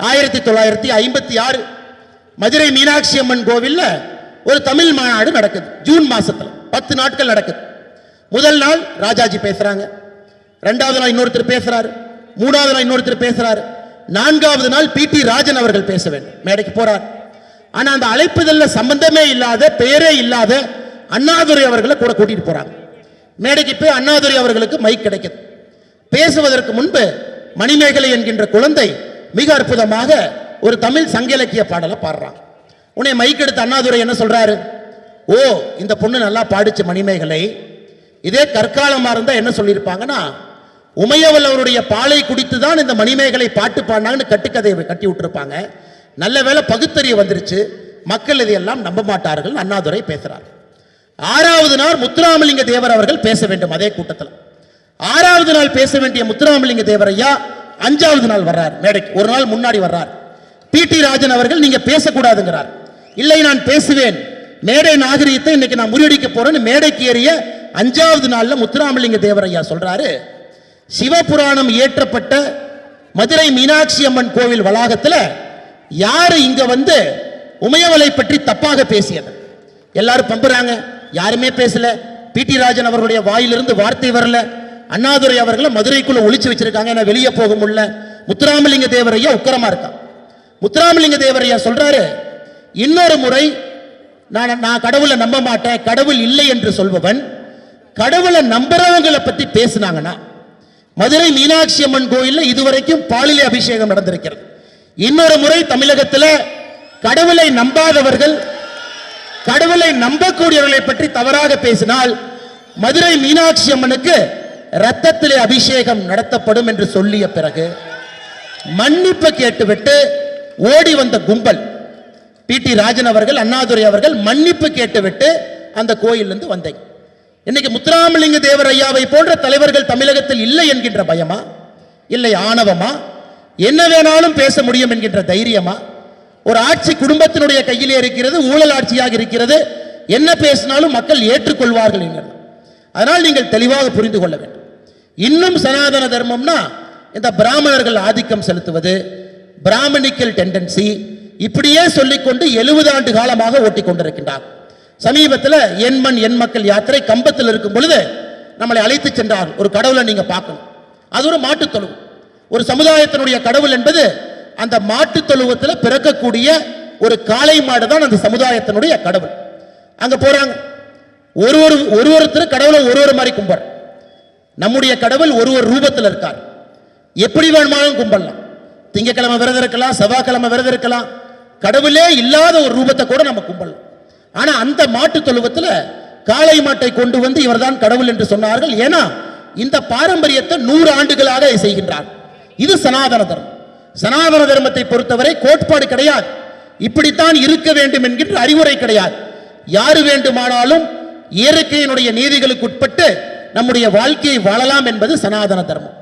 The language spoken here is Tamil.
ஆயிரத்தி தொள்ளாயிரத்தி ஐம்பத்தி ஆறு மதுரை மீனாட்சி அம்மன் கோவில்ல ஒரு தமிழ் மாநாடு நடக்குது. ஜூன் மாசத்துல பத்து நாட்கள் நடக்குது. முதல் நாள் ராஜாஜி பேசுறாங்க. ரெண்டாவது நாள் இன்னொருத்தர் பேசுறாரு. மூணாவது நாள் இன்னொருத்தர் பேசுறாரு. நான்காவது நாள் பி டி ராஜன் அவர்கள் பேச வேண்டும். மேடைக்கு போறார். ஆனா அந்த அழைப்புதல்ல சம்பந்தமே இல்லாத பெயரே இல்லாத அண்ணாதுரை அவர்களை கூட கூட்டிட்டு போறாங்க. மேடைக்கு போய் அண்ணாதுரை அவர்களுக்கு மைக் கிடைக்குது. பேசுவதற்கு முன்பு மணிமேகலை என்கின்ற குழந்தை மிக அற்புதமாக ஒரு தமிழ் சங்க இலக்கிய பாடலை பாடுறான் உன்னை மைக் எடுத்த அண்ணாதுரை என்ன சொல்றாரு? ஓ இந்த பொண்ணு நல்லா பாடிச்சு மணிமேகலை. இதே கற்காலமாக இருந்தால் என்ன சொல்லியிருப்பாங்கன்னா உமையவல்லவருடைய பாலை குடித்து தான் இந்த மணிமேகலை பாட்டு பாடினாங்கன்னு கட்டுக்கதையை கட்டி விட்டுருப்பாங்க. நல்ல வேளை பகுத்தறிவு வந்துருச்சு. மக்கள் இதையெல்லாம் நம்ப மாட்டார்கள் அண்ணாதுரை பேசுகிறார் ஆறாவது நாள் முத்துராமலிங்க தேவர் அவர்கள் பேச வேண்டும் அதே கூட்டத்தில். ஆறாவது நாள் பேச வேண்டிய முத்துராமலிங்க தேவர் ஐயா அஞ்சாவது நாள் வர்றார் மேடைக்கு. ஒரு நாள் முன்னாடி வர்றார். பி டி ராஜன் அவர்கள் நீங்க பேசக்கூடாதுங்கிறார். இல்லை நான் பேசுவேன். மேடை நாகரிகத்தை இன்னைக்கு நான் முறியடிக்க போறேன்னு மேடைக்கு ஏறிய அஞ்சாவது நாளில் முத்துராமலிங்க தேவர் ஐயா சொல்றாரு. சிவபுராணம் இயற்றப்பட்ட மதுரை மீனாட்சி அம்மன் கோவில் வளாகத்தில் யார் இங்க வந்து உமையவலை பற்றி தப்பாக பேசியது? எல்லாரும் பம்புறாங்க. யாருமே பேசல. பி டி ராஜன் அவர்களுடைய வாயிலிருந்து வார்த்தை வரல. அண்ணாதுரை அவர்களை மதுரைக்குள்ள ஒழிச்சு வச்சிருக்காங்க. ஏன்னா வெளியே போக முடியல. முத்துராமலிங்க தேவரையா உக்கரமா இருக்கான் முத்துராமலிங்க தேவரையா சொல்றாரு இன்னொரு முறை நான் நான் கடவுளை நம்ப மாட்டேன். கடவுள் இல்லை என்று சொல்பவன் கடவுளை நம்புறவங்களை பத்தி பேசினாங்கன்னா மதுரை மீனாட்சி அம்மன் கோயில்ல இதுவரைக்கும் பாலிலை அபிஷேகம் நடந்திருக்கிறது. இன்னொரு முறை தமிழகத்தில் கடவுளை நம்பாதவர்கள் கடவுளை நம்பக்கூடியவர்களை பற்றி தவறாக பேசினால் மதுரை மீனாட்சி அம்மனுக்கு ரத்தத்திலே அபிஷேகம் நடத்தப்படும் என்று சொல்லிய பிறகு மன்னிப்பு கேட்டுவிட்டு ஓடி வந்த கும்பல் பி. டி. ராஜன் அவர்கள் அண்ணாதுரை அவர்கள் மன்னிப்பு கேட்டுவிட்டு அந்த கோயிலிருந்து வந்தேன். இன்னைக்கு முத்துராமலிங்க தேவர் ஐயாவை போன்ற தலைவர்கள் தமிழகத்தில் இல்லை என்கின்ற பயமா? இல்லை ஆணவமா? என்ன வேணாலும் பேச முடியும் என்கின்ற தைரியமா? ஒரு ஆட்சி குடும்பத்தினுடைய கையிலே இருக்கிறது ஊழல் ஆட்சியாக இருக்கிறது. என்ன பேசினாலும் மக்கள் ஏற்றுக்கொள்வார்கள் என்கிறது. அதனால் நீங்கள் தெளிவாக புரிந்து கொள்ள வேண்டும். இன்னும் சனாதன தர்மம்னா இந்த பிராமணர்கள் ஆதிக்கம் செலுத்துவது பிராமணிக்கல் டெண்டன்சி இப்படியே சொல்லிக்கொண்டு எழுபது ஆண்டு காலமாக ஓட்டி கொண்டிருக்கின்றார். சமீபத்தில் என் மண் என் மக்கள் யாத்திரை கம்பத்தில் இருக்கும் பொழுது நம்மளை அழைத்து சென்றார் ஒரு கடவுளை நீங்க பார்க்கணும். அது ஒரு மாட்டுத் தொழுவு. ஒரு சமுதாயத்தினுடைய கடவுள் என்பது அந்த மாட்டுத் தொழுவத்தில் பிறக்கக்கூடிய ஒரு காளை மாடு தான் அந்த சமுதாயத்தினுடைய கடவுள். அங்க போறாங்க. ஒரு ஒரு ஒருத்தர் கடவுளை ஒரு ஒரு மாதிரி கும்பிட்ற நம்முடைய கடவுள் ஒரு ஒரு ரூபத்தில் இருக்கார். எப்படி வேணுமானாலும் கும்பிடலாம். திங்கக்கிழமை விரதம் இருக்கலாம் செவ்வாய்க்கிழமை விரதம் இருக்கலாம். கடவுளே இல்லாத ஒரு ரூபத்தை கூட நம்ம கும்பிடலாம். ஆனா அந்த மாட்டு தொழுவத்தில் காளை மாட்டை கொண்டு வந்து இவர்தான் கடவுள் என்று சொன்னார்கள். ஏன்னா இந்த பாரம்பரியத்தை நூறு ஆண்டுகளாக செய்கின்றார். இது சனாதன தர்மம். சனாதன தர்மத்தை பொறுத்தவரை கோட்பாடு கிடையாது. இப்படித்தான் இருக்க வேண்டும் என்கின்ற அறிவுரை கிடையாது. யாரு வேண்டுமானாலும் இயற்கையினுடைய நீதிகளுக்கு உட்பட்டு நம்முடைய வாழ்க்கையை வாழலாம் என்பது சனாதன தர்மம்.